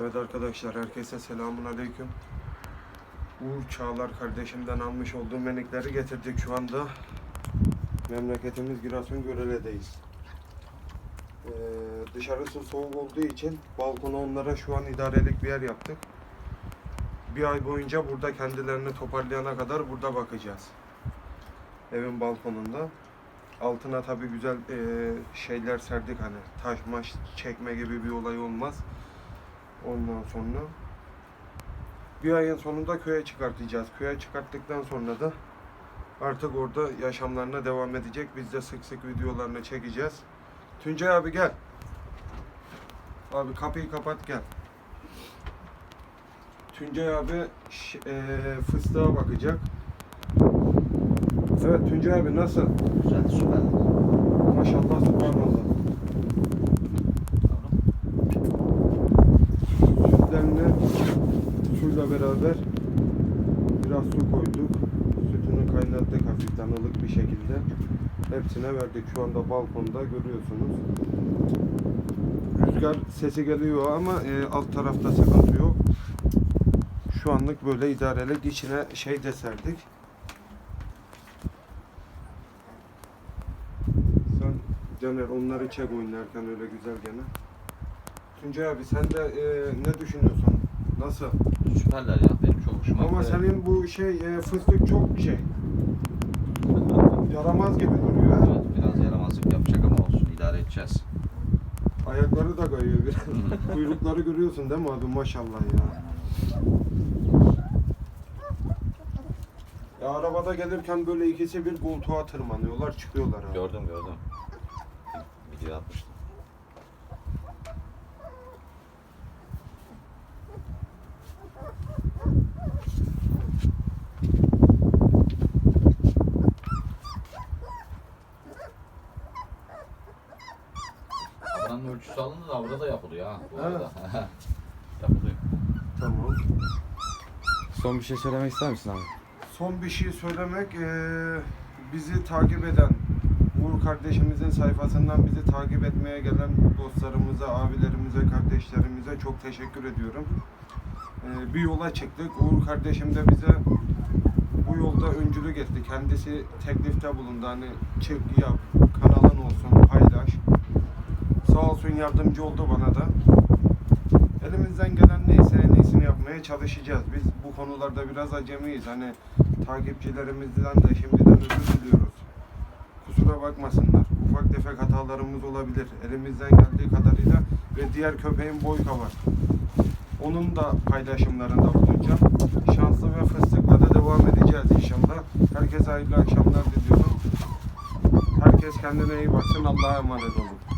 Evet arkadaşlar herkese selamun aleyküm. Uğur Çağlar kardeşimden almış olduğum menikleri getirdik şu anda. Memleketimiz Giresun Görele'deyiz. Ee, dışarısı soğuk olduğu için balkona onlara şu an idarelik bir yer yaptık. Bir ay boyunca burada kendilerini toparlayana kadar burada bakacağız. Evin balkonunda. Altına tabi güzel e, şeyler serdik hani taş maş çekme gibi bir olay olmaz. Ondan sonra bir ayın sonunda köye çıkartacağız. Köye çıkarttıktan sonra da artık orada yaşamlarına devam edecek. Biz de sık sık videolarını çekeceğiz. Tuncay abi gel. Abi kapıyı kapat gel. Tuncay abi eee, fıstığa bakacak. Evet Tuncay abi nasıl? Güzel, süper. Maşallah subhanallah. Sütlerini suyla beraber biraz su koyduk. Sütünü kaynattık hafiften ılık bir şekilde. Hepsine verdik. Şu anda balkonda görüyorsunuz. Rüzgar sesi geliyor ama e, alt tarafta sıkıntı yok. Şu anlık böyle idarelik içine şey de serdik. Sen Caner onları çek oynarken öyle güzel gene. Tuncay abi sen de e, ne düşünüyorsun? Nasıl? Süperler ya. Benim çok hoşuma Ama gitti. senin bu şey e, fıstık çok şey. Yaramaz gibi duruyor. ha? Evet, biraz yaramazlık yapacak ama olsun. idare edeceğiz. Ayakları da kayıyor biraz. Kuyrukları görüyorsun değil mi abi maşallah ya. Ya arabada gelirken böyle ikisi bir koltuğa tırmanıyorlar çıkıyorlar abi. Gördüm gördüm. Video atmıştım. Buranın ölçüsü alındı da burada da yapılıyor ha. Bu arada. yapılıyor. Tamam. Son bir şey söylemek ister misin abi? Son bir şey söylemek, eee, bizi takip eden, Uğur kardeşimizin sayfasından bizi takip etmeye gelen dostlarımıza, abilerimize, kardeşlerimize çok teşekkür ediyorum. Eee, bir yola çıktık. Uğur kardeşim de bize bu yolda öncülük etti. Kendisi teklifte bulundu. Hani çık yap, kanalın olsun, paylaş. Sağ olsun yardımcı oldu bana da. Elimizden gelen neyse en iyisini yapmaya çalışacağız. Biz bu konularda biraz acemiyiz. Hani takipçilerimizden de şimdiden özür diliyoruz. Kusura bakmasınlar. Ufak tefek hatalarımız olabilir. Elimizden geldiği kadarıyla ve diğer köpeğin Boyka var. Onun da paylaşımlarında bulunacağım. Şanslı ve fıstıkla da devam edeceğiz inşallah. Herkese hayırlı akşamlar diliyorum. Herkes kendine iyi baksın. Allah'a emanet olun.